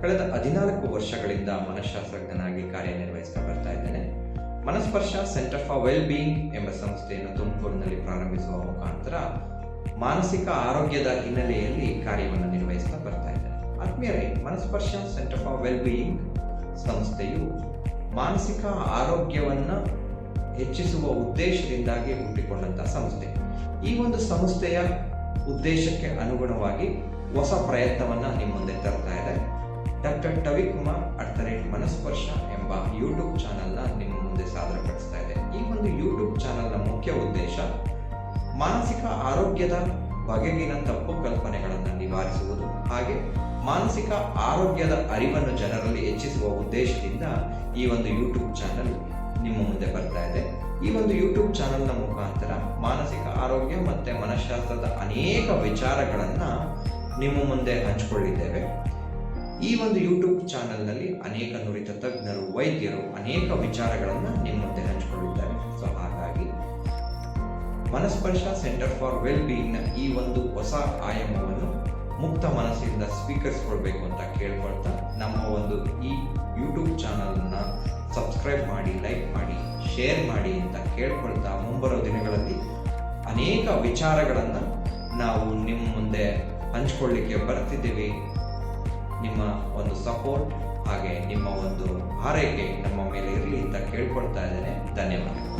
ಕಳೆದ ಹದಿನಾಲ್ಕು ವರ್ಷಗಳಿಂದ ಮನಃಶಾಸ್ತ್ರಜ್ಞನಾಗಿ ಕಾರ್ಯನಿರ್ವಹಿಸ್ತಾ ಬರ್ತಾ ಇದ್ದೇನೆ. Manasparsha centre for well being ಎಂಬ ಸಂಸ್ಥೆಯನ್ನು ತುಮಕೂರಿನಲ್ಲಿ ಪ್ರಾರಂಭಿಸುವ ಮುಖಾಂತರ ಮಾನಸಿಕ ಆರೋಗ್ಯದ ಹಿನ್ನೆಲೆಯಲ್ಲಿ ಕಾರ್ಯವನ್ನು ನಿರ್ವಹಿಸ್ತಾ ಬರ್ತಾ ಇದ್ದೇನೆ. ಆತ್ಮೀಯರೇ, Manasparsha centre for well being ಸಂಸ್ಥೆಯು ಮಾನಸಿಕ ಆರೋಗ್ಯವನ್ನ ಹೆಚ್ಚಿಸುವ ಉದ್ದೇಶದಿಂದಾಗಿ ಹುಟ್ಟಿಕೊಂಡಂತಹ ಸಂಸ್ಥೆ. ಈ ಒಂದು ಸಂಸ್ಥೆಯ ಉದ್ದೇಶಕ್ಕೆ ಅನುಗುಣವಾಗಿ ಹೊಸ ಪ್ರಯತ್ನವನ್ನು ನಿಮ್ಮ ಮುಂದೆ ತರ್ತಾ ಇದೆ. Doctor Ravikumar at the rate Manasparsha ಎಂಬ ಯೂಟ್ಯೂಬ್ ಚಾನೆಲ್ನ ನಿಮ್ಮ ಮುಂದೆ ಸಾದರಪಡಿಸ್ತಾ ಇದೆ. ಈ ಒಂದು ಯೂಟ್ಯೂಬ್ ಚಾನೆಲ್ನ ಮುಖ್ಯ ಉದ್ದೇಶ, ಮಾನಸಿಕ ಆರೋಗ್ಯದ ಬಗೆಗಿನ ತಪ್ಪು ಕಲ್ಪನೆಗಳನ್ನು ನಿವಾರಿಸುವುದು ಹಾಗೆ ಮಾನಸಿಕ ಆರೋಗ್ಯದ ಅರಿವನ್ನು ಜನರಲ್ಲಿ ಹೆಚ್ಚಿಸುವ ಉದ್ದೇಶದಿಂದ ಈ ಒಂದು ಯೂಟ್ಯೂಬ್ ಚಾನೆಲ್ ನಿಮ್ಮ ಮುಂದೆ ಬರ್ತಾ ಇದೆ. ಈ ಒಂದು ಯೂಟ್ಯೂಬ್ ಚಾನೆಲ್ನ ಮುಖಾಂತರ ಮಾನಸಿಕ ಆರೋಗ್ಯ ಮತ್ತು ಮನಃಶಾಸ್ತ್ರದ ಅನೇಕ ವಿಚಾರಗಳನ್ನ ನಿಮ್ಮ ಮುಂದೆ ಹಂಚಿಕೊಳ್ಳಿದ್ದೇವೆ ಈ ಒಂದು ಯೂಟ್ಯೂಬ್ ಚಾನೆಲ್ನಲ್ಲಿ ಅನೇಕ ನುರಿತ ತಜ್ಞರು, ವೈದ್ಯರು ಅನೇಕ ವಿಚಾರಗಳನ್ನು ನಿಮ್ಮ ಮುಂದೆ ಹಂಚಿಕೊಳ್ಳಿದ್ದಾರೆ ಸೊ ಹಾಗಾಗಿ ಮನಸ್ಪರ್ಶ ಸೆಂಟರ್ ಫಾರ್ ವೆಲ್ ಬೀಯಿಂಗ್ನ ಈ ಒಂದು ಹೊಸ ಆಯಾಮವನ್ನು ಮುಕ್ತ ಮನಸ್ಸಿಂದ ಸ್ವೀಕರಿಸ್ಕೊಳ್ಬೇಕು ಅಂತ ಕೇಳ್ಕೊಳ್ತಾ ನಮ್ಮ ಒಂದು ಈ ಯೂಟ್ಯೂಬ್ ಚಾನಲನ್ನು ಸಬ್ಸ್ಕ್ರೈಬ್ ಮಾಡಿ, ಲೈಕ್ ಮಾಡಿ, ಶೇರ್ ಮಾಡಿ ಅಂತ ಕೇಳ್ಕೊಳ್ತಾ ಮುಂಬರೋ ದಿನಗಳಲ್ಲಿ ಅನೇಕ ವಿಚಾರಗಳನ್ನು ನಾವು ನಿಮ್ಮ ಮುಂದೆ ಹಂಚ್ಕೊಳ್ಳಿಕ್ಕೆ ಬರ್ತಿದ್ದೀವಿ. ನಿಮ್ಮ ಒಂದು ಸಪೋರ್ಟ್ ಹಾಗೆ ನಿಮ್ಮ ಒಂದು ಆರೈಕೆ ನಮ್ಮ ಮೇಲೆ ಇರಲಿ ಅಂತ ಕೇಳ್ಕೊಳ್ತಾ ಇದ್ದೇನೆ. ಧನ್ಯವಾದಗಳು.